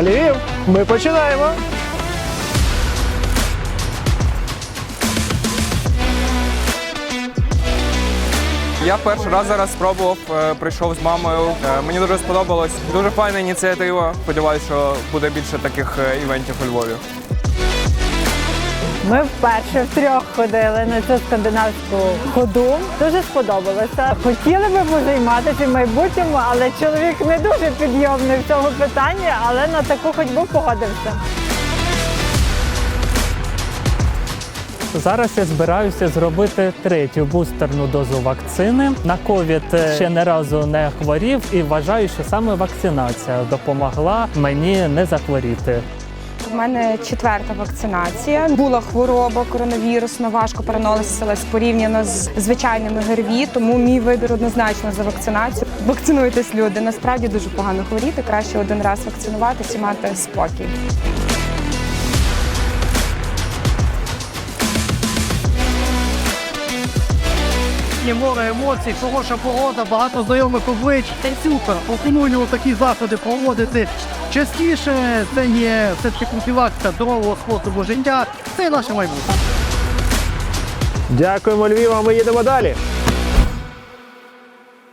Львів, ми починаємо. Я перший раз зараз спробував, е, прийшов з мамою. Е, Мені дуже сподобалось. Дуже файна ініціатива. Сподіваюся, що буде більше таких е, івентів у Львові. Ми вперше втрьох ходили на цю скандинавську ходу. Дуже сподобалося. Хотіли би позайматися в майбутньому, але чоловік не дуже підйомний в цьому питанні, але на таку ходьбу погодився. Зараз я збираюся зробити третю бустерну дозу вакцини. На ковід е, ще не разу не хворів і вважаю, що саме вакцинація допомогла мені не захворіти. У мене четверта вакцинація. Була хвороба коронавірусна, важко переносилась порівняно з звичайними ГРВІ, тому мій вибір однозначно за вакцинацію. Вакцинуйтесь, люди. Насправді дуже погано хворіти. Краще один раз вакцинуватися мати спокій. Є море емоцій, хороша погода, багато знайомих облич. Це супер. Пропоную такі заходи проводити частіше. Це є все-таки профілактика здорового способу життя. Це наше майбутнє. Дякуємо, Львів, а ми їдемо далі.